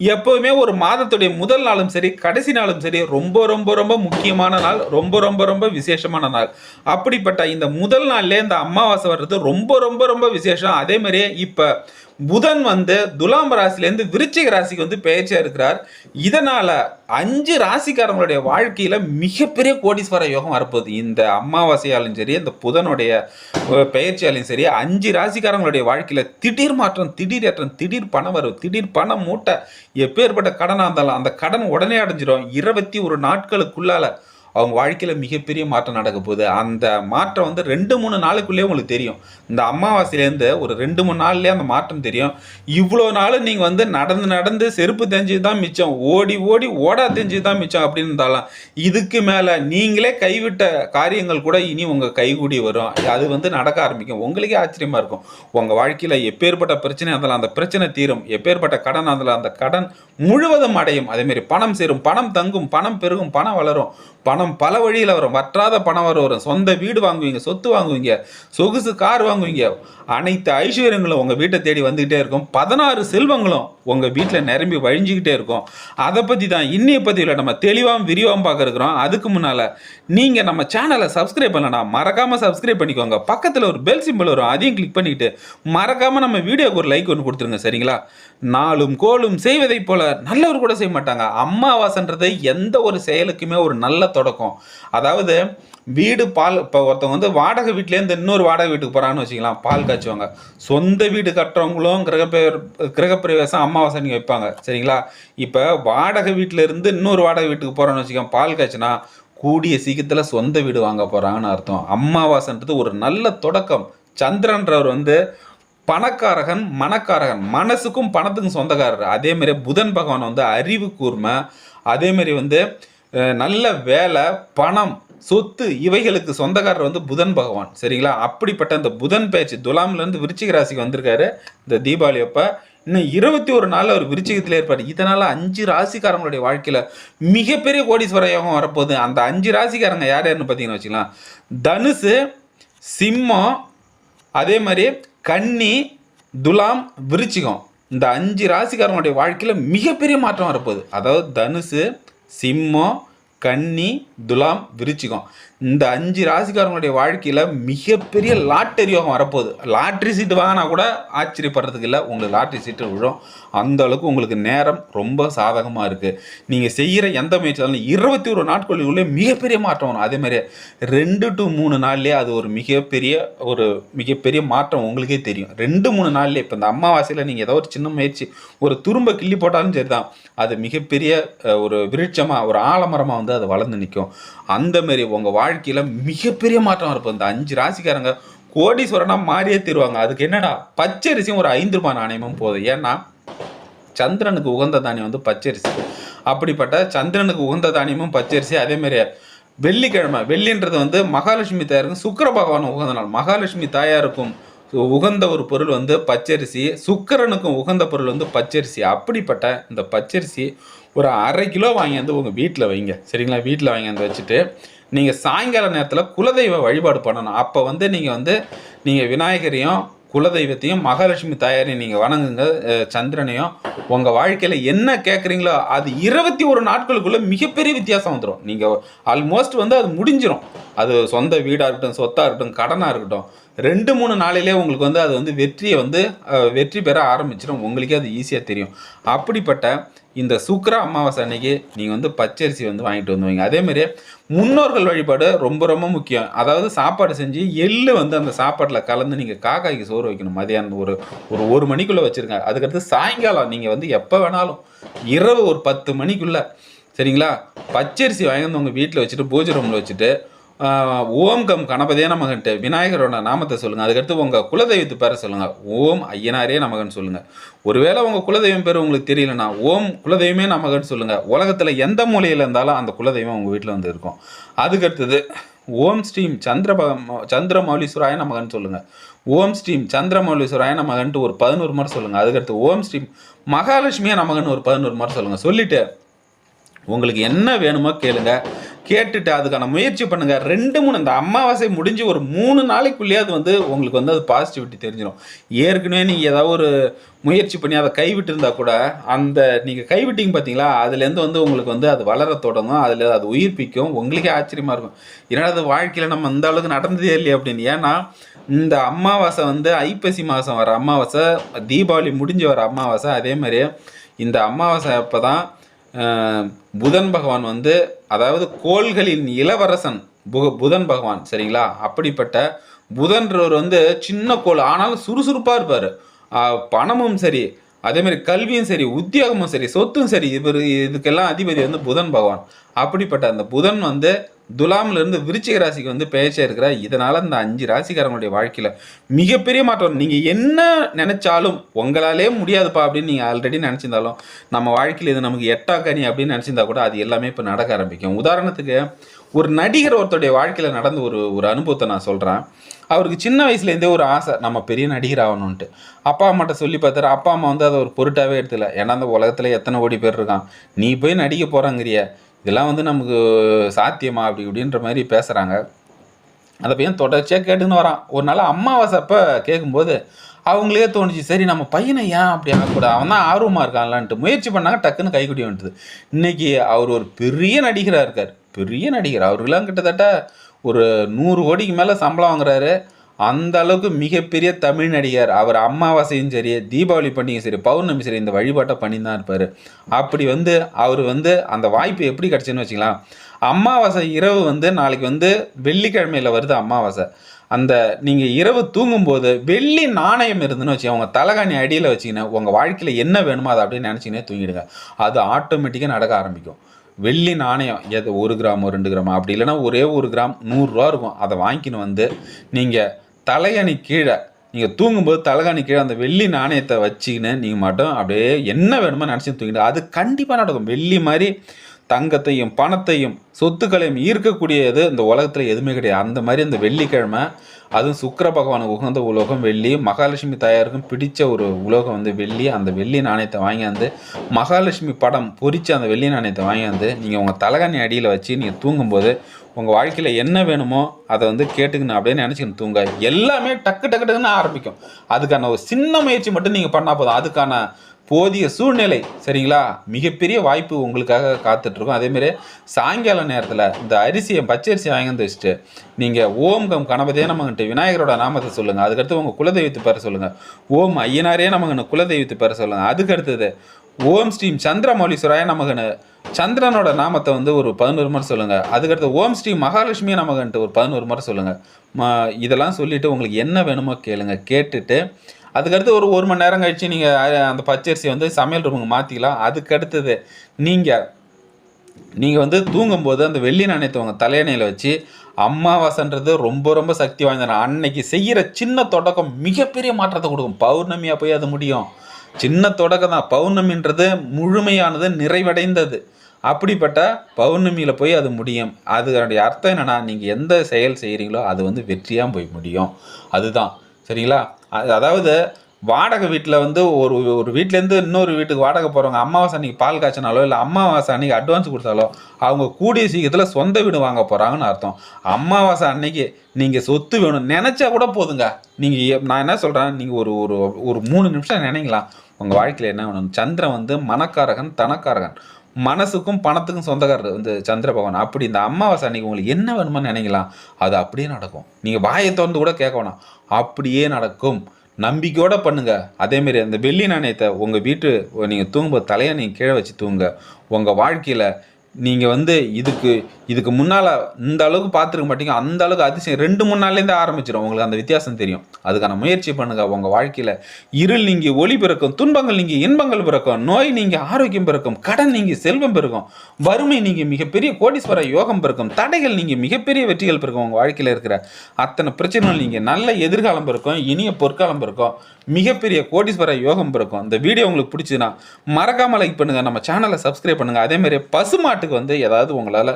எப்போவுமே ஒரு மாதத்துடைய முதல் நாளும் சரி கடைசி நாளும் சரி ரொம்ப ரொம்ப ரொம்ப முக்கியமான நாள் ரொம்ப ரொம்ப ரொம்ப விசேஷமான நாள். அப்படிப்பட்ட இந்த முதல் நாள்லேயே இந்த அமாவாசை வர்றது ரொம்ப ரொம்ப ரொம்ப விசேஷம். அதே மாதிரியே இப்போ புதன் வந்து துலாம் ராசிலேருந்து விருச்சிக ராசிக்கு வந்து பெயர்ச்சியாக இருக்கிறார். இதனால் அஞ்சு ராசிக்காரங்களுடைய வாழ்க்கையில் மிகப்பெரிய கோடீஸ்வர யோகம் வரப்போகுது. இந்த அமாவாசையாலும் சரி இந்த புதனுடைய பெயர்ச்சியாலையும் பெயர்ச்சியாலும் சரி அஞ்சு ராசிக்காரங்களுடைய வாழ்க்கையில் திடீர் மாற்றம் திடீர் ஏற்றம் திடீர் பணம் வரும் திடீர் பணம் மூட்டை எப்பேற்பட்ட கடனாக இருந்தாலும் அந்த கடன் உடனே அடைஞ்சிடும் இருபத்தி ஒரு நாட்களுக்குள்ளால அவங்க வாழ்க்கையில் மிகப்பெரிய மாற்றம் நடக்க போகுது. அந்த மாற்றம் வந்து ரெண்டு மூணு நாளுக்குள்ளேயே உங்களுக்கு தெரியும். இந்த அமாவாசையிலேருந்து ஒரு ரெண்டு மூணு நாள்லேயே அந்த மாற்றம் தெரியும். இவ்வளோ நாள் நீங்கள் வந்து நடந்து நடந்து செருப்பு தெரிஞ்சு தான் மிச்சம். ஓடி ஓடி ஓடா தெரிஞ்சு தான் மிச்சம் அப்படின்னு இருந்தாலும் இதுக்கு மேலே நீங்களே கைவிட்ட காரியங்கள் கூட இனி உங்கள் கைகூடி வரும். அது வந்து நடக்க ஆரம்பிக்கும். உங்களுக்கே ஆச்சரியமாக இருக்கும். உங்கள் வாழ்க்கையில் எப்பேற்பட்ட பிரச்சனை அதில் அந்த பிரச்சனை தீரும். எப்பேற்பட்ட கடன் அதில் அந்த கடன் முழுவதும் அடையும். அதேமாரி பணம் சேரும். பணம் தங்கும். பணம் பெருகும். பணம் வளரும். பணம் பல வழியில் வரும். வற்றாத பணம் வர வரும் சொந்த வீடு வாங்குவீங்க சொத்து வாங்குவீங்க சொகுசு கார் வாங்குவீங்க. அனைத்து ஐஸ்வர்யங்களும் உங்கள் வீட்டை தேடி வந்துக்கிட்டே இருக்கும். பதினாறு செல்வங்களும் உங்கள் வீட்டில் நிரம்பி வழிஞ்சிக்கிட்டே இருக்கும். அதை பற்றி தான் இன்னைய பதிவில் நம்ம தெளிவாகவும் விரிவாகவும் பார்க்குறோம் அதுக்கு முன்னால் நீங்கள் நம்ம சேனலை சப்ஸ்கிரைப் பண்ணலன்னா மறக்காமல் சப்ஸ்கிரைப் பண்ணிக்கோங்க. பக்கத்தில் ஒரு பெல் சிம்பிள் வரும். அதையும் கிளிக் பண்ணிவிட்டு மறக்காமல் நம்ம வீடியோக்கு ஒரு லைக் ஒன்று கொடுத்துருங்க. சரிங்களா? நாளும் கோலும் செய்வதைப் போல நல்லவர் கூட செய்ய மாட்டாங்க. அம்மாவாசன்றது எந்த ஒரு செயலுக்குமே ஒரு நல்ல தொடக்கம். அதாவது வீடு பால் இப்போ ஒருத்தவங்க வந்து வாடகை வீட்டிலேருந்து இன்னொரு வாடகை வீட்டுக்கு போகிறாங்கன்னு வச்சுக்கலாம் பால் காய்ச்சுவாங்க. சொந்த வீடு கட்டுறவங்களும் கிரகப்பேர் கிரகப்பிரவேசம் அமாவாசை நீங்கள் வைப்பாங்க. சரிங்களா? இப்போ வாடகை வீட்டில் இருந்து இன்னொரு வாடகை வீட்டுக்கு போகிறோன்னு வச்சுக்கோங்க பால் காய்ச்சினா கூடிய சீக்கிரத்தில் சொந்த வீடு வாங்க போகிறாங்கன்னு அர்த்தம். அமாவாசைன்றது ஒரு நல்ல தொடக்கம். சந்திரன்றவர் வந்து பணக்காரகன் மனக்காரகன். மனசுக்கும் பணத்துக்கும் சொந்தக்காரர். அதேமாரி புதன் பகவான் வந்து அறிவு கூர்மை. அதேமாரி வந்து நல்ல வேலை பணம் சொத்து இவைகளுக்கு சொந்தக்காரர் வந்து புதன் பகவான். சரிங்களா? அப்படிப்பட்ட இந்த புதன் பயிற்சி துலாம்லேருந்து விருச்சிக ராசிக்கு வந்திருக்காரு இந்த தீபாவளி அப்போ. இன்னும் இருபத்தி ஒரு நாள் அவர் விருச்சிகத்தில் ஏற்பாடு இதனால் அஞ்சு ராசிக்காரங்களுடைய வாழ்க்கையில் மிகப்பெரிய கோடீஸ்வர யோகம் வரப்போகுது. அந்த அஞ்சு ராசிக்காரங்க யார் யாருன்னு பார்த்தீங்கன்னு வச்சுக்கலாம். தனுசு சிம்மம் அதே மாதிரி கன்னி துலாம் விருச்சிகம். இந்த அஞ்சு ராசிக்காரங்களுடைய வாழ்க்கையில் மிகப்பெரிய மாற்றம் வரப்போகுது. அதாவது தனுசு சிம்மம் கன்னி துலாம் விருச்சிகம். இந்த அஞ்சு ராசிக்காரங்களுடைய வாழ்க்கையில் மிகப்பெரிய லாட்டரி யோகம் வரப்போகுது. லாட்ரி சீட்டு வாங்கினா கூட ஆச்சரியப்படுறதுக்கு இல்லை. உங்களுக்கு லாட்ரி சீட்டு விழும். அந்த அளவுக்கு உங்களுக்கு நேரம் ரொம்ப சாதகமாக இருக்குது நீங்கள் செய்கிற எந்த முயற்சியாலும் இருபத்தி ஒரு நாட்களுக்குள்ளே மிகப்பெரிய மாற்றம் வரும். அதேமாதிரி ரெண்டு டு மூணு நாள்லேயே அது ஒரு மிகப்பெரிய ஒரு மிகப்பெரிய மாற்றம் உங்களுக்கே தெரியும். ரெண்டு மூணு நாள்லேயே இப்போ இந்த அமாவாசையில் நீங்கள் ஏதோ ஒரு சின்ன முயற்சி ஒரு துரும்ப கிள்ளி போட்டாலும் சரி தான் அது மிகப்பெரிய ஒரு விருட்சமாக ஒரு ஆலமரமாக வந்து அது வளர்ந்து நிற்கும். அந்தமாரி உங்கள் வாழ்க்கை வாழ்க்கையில் மிகப்பெரிய மாற்றம் இருக்கும் இந்த அஞ்சு ராசிக்காரங்க கோடீஸ்வரனாக மாறியே தருவாங்க. அதுக்கு என்னடா? பச்சரிசியும் ஒரு ஐந்து ரூபாய் நாணயமும் போதும். ஏன்னா சந்திரனுக்கு உகந்த தானியம் வந்து பச்சரிசி. அப்படிப்பட்ட சந்திரனுக்கு உகந்த தானியமும் பச்சரிசி அதே வெள்ளிக்கிழமை வெள்ளின்றது வந்து மகாலட்சுமி தாயாருக்கும் சுக்கிர பகவான் உகந்த நாள். மகாலட்சுமி தாயாருக்கும் உகந்த ஒரு பொருள் வந்து பச்சரிசி சுக்கிரனுக்கும் உகந்த பொருள் வந்து பச்சரிசி. அப்படிப்பட்ட இந்த பச்சரிசி ஒரு அரை கிலோ வாங்கி வந்து உங்கள் வீட்டில் வைங்க. சரிங்களா? வீட்டில் வாங்கியாந்து வச்சுட்டு நீங்கள் சாயங்கால நேரத்தில் குலதெய்வ வழிபாடு பண்ணணும். அப்போ வந்து நீங்கள் வந்து நீங்கள் விநாயகரையும் குலதெய்வத்தையும் மகாலட்சுமி தாயாரையும் நீங்கள் வணங்குங்க சந்திரனையும் உங்கள் வாழ்க்கையில் என்ன கேட்குறீங்களோ அது இருபத்தி ஒரு நாட்களுக்குள்ளே மிகப்பெரிய வித்தியாசம் வந்துடும் நீங்கள் ஆல்மோஸ்ட் வந்து அது முடிஞ்சிடும் அது சொந்த வீடாக இருக்கட்டும் சொத்தாக இருக்கட்டும் கடனாக இருக்கட்டும் ரெண்டு மூணு நாளிலே உங்களுக்கு வந்து அது வந்து வெற்றியை வந்து வெற்றி பெற ஆரம்பிச்சிடும் உங்களுக்கே அது ஈஸியாக தெரியும். அப்படிப்பட்ட இந்த சுக்கர அமாவாசை அன்னைக்கு நீங்கள் வந்து பச்சரிசி வந்து வாங்கிட்டு வந்துவீங்க அதே அதேமாரி முன்னோர்கள் வழிபாடு ரொம்ப ரொம்ப முக்கியம். அதாவது சாப்பாடு செஞ்சு எள்ளு வந்து அந்த சாப்பாட்டில் கலந்து நீங்கள் காக்காய்க்கு சோறு வைக்கணும். மதியானம் ஒரு ஒரு ஒரு மணிக்குள்ளே வச்சுருங்க அதுக்கடுத்து சாயங்காலம் நீங்கள் வந்து எப்போ வேணாலும் இரவு ஒரு பத்து மணிக்குள்ளே சரிங்களா? பச்சரிசி வாங்கி வந்து உங்கள் வீட்டில் வச்சுட்டு பூஜை ரூமில் வச்சுட்டு ஓம் கம் கணபதே நமகன்ட்டு. விநாயகரோட நாமத்தை சொல்லுங்கள் அதுக்கடுத்து உங்கள் குலதெய்வத்து பேரை சொல்லுங்கள் ஓம் ஐயனாரே நமகன் சொல்லுங்கள் ஒருவேளை உங்கள் குலதெய்வம் பேர் உங்களுக்கு தெரியலனா ஓம் குலதெய்வமே நமகன் சொல்லுங்கள் உலகத்தில் எந்த மூலையில் இருந்தாலும் அந்த குலதெய்வம் உங்கள் வீட்டில் வந்து இருக்கும். அதுக்கடுத்தது ஓம் ஸ்ரீம் சந்திர சந்திரமௌலீஸ்வராய நமகன் சொல்லுங்கள் ஓம் ஸ்ரீம் சந்திரமௌலீஸ்வராய நமகன்ட்டு ஒரு பதினோரு முறை சொல்லுங்கள் அதுக்கடுத்து ஓம் ஸ்ரீம் மகாலட்சுமியா நமகன் ஒரு பதினோரு முறை சொல்லுங்கள் சொல்லிவிட்டு உங்களுக்கு என்ன வேணுமோ கேளுங்க. கேட்டுட்டு அதுக்கான முயற்சி பண்ணுங்க. ரெண்டு மூணு இந்த அமாவாசை முடிஞ்சு ஒரு மூணு நாளைக்குள்ளேயாவது வந்து உங்களுக்கு வந்து அது பாசிட்டிவிட்டி தெரிஞ்சிடும் ஏற்கனவே நீங்கள் ஏதாவது ஒரு முயற்சி பண்ணி அதை கைவிட்டு இருந்தா கூட அந்த நீங்கள் கைவிட்டீங்க பார்த்தீங்களா அதுலேருந்து வந்து உங்களுக்கு வந்து அது வளர தொடங்கும். அதில் அது உயிர்ப்பிக்கும். உங்களுக்கே ஆச்சரியமாக இருக்கும். ஏன்னா அது வாழ்க்கையில் நம்ம அந்த அளவுக்கு நடந்ததே இல்லையே அப்படின்னு. ஏன்னா இந்த அமாவாசை வந்து ஐப்பசி மாதம் வர அமாவாசை தீபாவளி முடிஞ்சு வர அமாவாசை அதே மாதிரி இந்த அமாவாசை அப்போ தான் புதன் பகவான் வந்து அதாவது கோள்களின் இளவரசன் பு புதன் பகவான் சரிங்களா? அப்படிப்பட்ட புதன்றவர் வந்து சின்ன கோள் ஆனாலும் சுறுசுறுப்பாக இருப்பார். பணமும் சரி அதே மாதிரி கல்வியும் சரி உத்தியோகமும் சரி சொத்தும் சரி இவர் இதுக்கெல்லாம் அதிபதி வந்து புதன் பகவான். அப்படிப்பட்ட அந்த புதன் வந்து துலாம்ல இருந்து விருச்சிக ராசிக்கு வந்து பேச்சே இருக்கிறார். இதனால் இந்த அஞ்சு ராசிக்காரங்களுடைய வாழ்க்கையில் மிகப்பெரிய மாற்றம். நீங்கள் என்ன நினச்சாலும் உங்களாலே முடியாதுப்பா அப்படின்னு நீங்கள் ஆல்ரெடி நினச்சிருந்தாலும் நம்ம வாழ்க்கையில் இது நமக்கு எட்டாக்கனி அப்படின்னு நினச்சிருந்தா கூட அது எல்லாமே இப்போ நடக்க ஆரம்பிக்கும். உதாரணத்துக்கு ஒரு நடிகர் ஒருத்தருடைய வாழ்க்கையில் நடந்த ஒரு ஒரு அனுபவத்தை நான் சொல்கிறேன் அவருக்கு சின்ன வயசுலேருந்தே ஒரு ஆசை நம்ம பெரிய நடிகர் ஆகணும்ன்ட்டு. அப்பா அம்மாட்ட சொல்லி பார்த்தாரு அப்பா அம்மா வந்து அதை ஒரு பொருட்டாகவே எடுத்துல ஏன்னா அந்த உலகத்தில் எத்தனை கோடி பேர் இருக்கான். நீ போய் நடிக்க போகிறாங்கிறிய இதெல்லாம் வந்து நமக்கு சாத்தியமா? அப்படி இப்படின்ற மாதிரி பேசுகிறாங்க அந்த பையன் தொடர்ச்சியாக கேட்டுன்னு வரான். ஒரு நாள் அம்மாவாசை அப்போ கேட்கும்போது அவங்களே தோணுச்சு சரி நம்ம பையனை ஏன் அப்படி ஆகக்கூடாது அவன் தான் ஆர்வமாக இருக்கான்லான்ட்டு முயற்சி பண்ணாங்க டக்குன்னு கைக்குடி வந்துட்டுது இன்னைக்கு அவர் ஒரு பெரிய நடிகராக இருக்கார். பெரிய நடிகர். அவருக்கெல்லாம் கிட்டத்தட்ட ஒரு நூறு கோடிக்கு மேலே சம்பளம் வாங்குறாரு. அந்த அளவுக்கு மிகப்பெரிய தமிழ் நடிகர். அவர் அமாவாசையும் சரி தீபாவளி பண்டிகையும் சரி பௌர்ணமி சரி இந்த வழிபாட்டை பண்ணி தான் இருப்பார். அப்படி வந்து அவர் வந்து அந்த வாய்ப்பு எப்படி கிடச்சுன்னு வச்சுக்கலாம். அமாவாசை இரவு வந்து நாளைக்கு வந்து வெள்ளிக்கிழமையில் வருது அமாவாசை. அந்த நீங்கள் இரவு தூங்கும்போது வெள்ளி நாணயம் இருந்துன்னு வச்சு உங்கள் தலைகாணி அடியில் வச்சிங்கன்னா உங்கள் வாழ்க்கையில் என்ன வேணுமோ அதை அப்படின்னு நினச்சிங்கன்னே தூங்கிடுங்க. அது ஆட்டோமேட்டிக்காக நடக்க ஆரம்பிக்கும். வெள்ளி நாணயம் எது ஒரு கிராமோ ரெண்டு கிராமோ அப்படி இல்லைன்னா ஒரே ஒரு கிராம் நூறுரூவா இருக்கும். அதை வாங்கிக்கின்னு வந்து நீங்கள் தலையணி கீழே நீங்கள் தூங்கும்போது தலைகாணி கீழே அந்த வெள்ளி நாணயத்தை வச்சுக்கின்னு நீங்கள் மட்டும் அப்படியே என்ன வேணுமோ நினச்சி தூங்கிட்டு அது கண்டிப்பாக நடக்கும். வெள்ளி மாதிரி தங்கத்தையும் பணத்தையும் சொத்துக்களையும் ஈர்க்கக்கூடியது இந்த உலகத்தில் எதுவுமே கிடையாது. அந்த மாதிரி அந்த வெள்ளிக்கிழமை அதுவும் சுக்கர பகவானுக்கு உகந்த உலோகம் வெள்ளி மகாலட்சுமி தாயாருக்கும் பிடித்த ஒரு உலோகம் வந்து வெள்ளி. அந்த வெள்ளி நாணயத்தை வாங்கியாந்து மகாலட்சுமி படம் பொறித்து அந்த வெள்ளி நாணயத்தை வாங்கியாந்து நீங்கள் உங்கள் தலைகாணி அடியில் வச்சு நீங்கள் தூங்கும்போது உங்கள் வாழ்க்கையில் என்ன வேணுமோ அதை வந்து கேட்டுக்கணும் அப்படின்னு நினச்சிக்கணும். தூங்க. எல்லாமே டக்கு டக்கு டக்குன்னு ஆரம்பிக்கும். அதுக்கான ஒரு சின்ன முயற்சி மட்டும் நீங்கள் பண்ணால் போதும். அதுக்கான போதிய சூழ்நிலை சரிங்களா? மிகப்பெரிய வாய்ப்பு உங்களுக்காக காத்துட்ருக்கோம். அதேமாரி சாயங்கால நேரத்தில் இந்த அரிசியை பச்சரிசி வாங்கி வந்து வச்சுட்டு நீங்கள் ஓம் கம் கணபதியே நமங்கிட்ட விநாயகரோட நாமத்தை சொல்லுங்கள் அதுக்கடுத்து உங்கள் குலதெய்வத்து பேர சொல்லுங்கள் ஓம் ஐயனாரே நமக்கு குலதெய்வத்து பேர சொல்லுங்கள் அதுக்கடுத்தது ஓம் ஸ்ரீம் சந்திரமௌலீஸ்வராய நமகனு சந்திரனோட நாமத்தை வந்து ஒரு பதினோரு முறை சொல்லுங்கள் அதுக்கடுத்து ஓம் ஸ்ரீ மகாலட்சுமி நமகன்ட்டு ஒரு பதினோரு முறை சொல்லுங்கள் ம இதெல்லாம் சொல்லிவிட்டு உங்களுக்கு என்ன வேணுமோ கேளுங்க. கேட்டுட்டு அதுக்கடுத்து ஒரு ஒரு மணி நேரம் கழித்து நீங்கள் அந்த பச்சரிசி வந்து சமையல் ரூமுக்கு மாற்றிக்கலாம் அதுக்கு அடுத்தது நீங்கள் நீங்கள் வந்து தூங்கும்போது அந்த வெள்ளி நாணயத்தை உங்கள் தலையணையில் வச்சு அமாவாசைன்றது ரொம்ப ரொம்ப சக்தி வாய்ந்தன அன்னைக்கு செய்கிற சின்ன தொடக்கம் மிகப்பெரிய மாற்றத்தை கொடுக்கும். பௌர்ணமியாக போய் அது முடியும். சின்ன தொடக்கம் தான். பௌர்ணமின்றது முழுமையானது நிறைவடைந்தது. அப்படிப்பட்ட பௌர்ணமியில் போய் அது முடியும். அதனுடைய அர்த்தம் என்னென்னா நீங்கள் எந்த செயல் செய்கிறீங்களோ அது வந்து வெற்றியாக போய் முடியும். அதுதான். சரிங்களா? அது- அதாவது வாடகை வீட்டில் வந்து ஒரு ஒரு வீட்டிலேருந்து இன்னொரு வீட்டுக்கு வாடகை போகிறவங்க அமாவாசை அன்றைக்கி பால் காய்ச்சினாலோ இல்லை அமாவாசை அன்னைக்கு அட்வான்ஸ் கொடுத்தாலோ அவங்க கூடிய சீக்கிரத்தில் சொந்த வீடு வாங்க போகிறாங்கன்னு அர்த்தம். அமாவாசை அன்னைக்கு நீங்கள் சொத்து வேணும். நினச்சா கூட போதுங்க. நீங்கள் நான் என்ன சொல்கிறேன் நீங்கள் ஒரு ஒரு ஒரு மூணு நிமிஷம் நினைக்கலாம் உங்கள் வாழ்க்கையில் என்ன வேணும்? சந்திரன் வந்து மனக்காரகன் தனக்காரகன். மனசுக்கும் பணத்துக்கும் சொந்தக்காரர் வந்து சந்திர பகவான். அப்படி இந்த அமாவாசை அன்னைக்கு உங்களுக்கு என்ன வேணுமோ நினைக்கலாம்? அது அப்படியே நடக்கும். நீங்கள் வாயை திறந்து கூட கேட்க வேணாம். அப்படியே நடக்கும். நம்பிக்கையோடு பண்ணுங்க. அதேமாரி அந்த வெள்ளி நாணயத்தை உங்கள் வீட்டு நீங்கள் தூங்கும்போது தலையை நீங்கள் கீழே வச்சு தூங்க உங்கள் வாழ்க்கையில் நீங்கள் வந்து இதுக்கு இதுக்கு முன்னால் இந்த அளவுக்கு பார்த்துருக்க மாட்டீங்க. அந்த அளவுக்கு அதிசயம். ரெண்டு மூணு நாள்லேருந்து ஆரம்பிச்சிடும் உங்களுக்கு அந்த வித்தியாசம் தெரியும். அதுக்கான முயற்சி பண்ணுங்க. உங்கள் வாழ்க்கையில் இருள் நீங்கி ஒளி பிறக்கும் துன்பங்கள் நீங்கி இன்பங்கள் பிறக்கும் நோய் நீங்கி ஆரோக்கியம் பிறக்கும் கடன் நீங்கி செல்வம் பிறக்கும் வறுமை நீங்கி மிகப்பெரிய கோடீஸ்வர யோகம் பிறக்கும் தடைகள் நீங்கி மிகப்பெரிய வெற்றிகள் பிறக்கும் உங்கள் வாழ்க்கையில் இருக்கிற அத்தனை பிரச்சனைகள் நீங்கள் நல்ல எதிர்காலம் பிறக்கும் இனிய பொற்காலம் பிறக்கும் மிகப்பெரிய கோடீஸ்வர யோகம் பிறக்கும். இந்த வீடியோ உங்களுக்கு பிடிச்சதுன்னா மறக்காமல் லைக் பண்ணுங்கள் நம்ம சேனலை சப்ஸ்கிரைப் பண்ணுங்க. அதேமாதிரி பசுமாட்டுக்கு வந்து ஏதாவது உங்களால்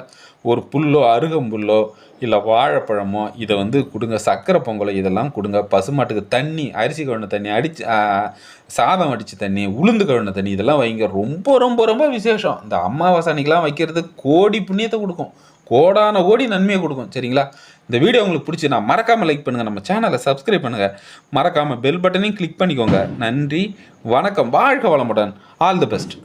ஒரு புல்லோ அருகம்புல்லோ இல்லை வாழைப்பழமோ இதை வந்து கொடுங்க. சக்கரை பொங்கலோ இதெல்லாம் கொடுங்க. பசுமாட்டுக்கு தண்ணி அரிசி கழுவின தண்ணி அடிச்சு சாதம் அடித்த தண்ணி உளுந்து கழுவின தண்ணி இதெல்லாம் வைங்க. ரொம்ப ரொம்ப ரொம்ப விசேஷம். இந்த அமாவாசை அன்னைக்கெலாம் வைக்கிறது கோடி புண்ணியத்தை கொடுக்கும். கோடான கோடி நன்மையை கொடுக்கும். சரிங்களா? இந்த வீடியோ உங்களுக்கு பிடிச்சினா மறக்காமல் லைக் பண்ணுங்கள் நம்ம சேனலை சப்ஸ்கிரைப் பண்ணுங்கள் மறக்காமல் பெல் பட்டனையும் கிளிக் பண்ணிக்கோங்க. நன்றி வணக்கம். வாழ்க வளமுடன். All the best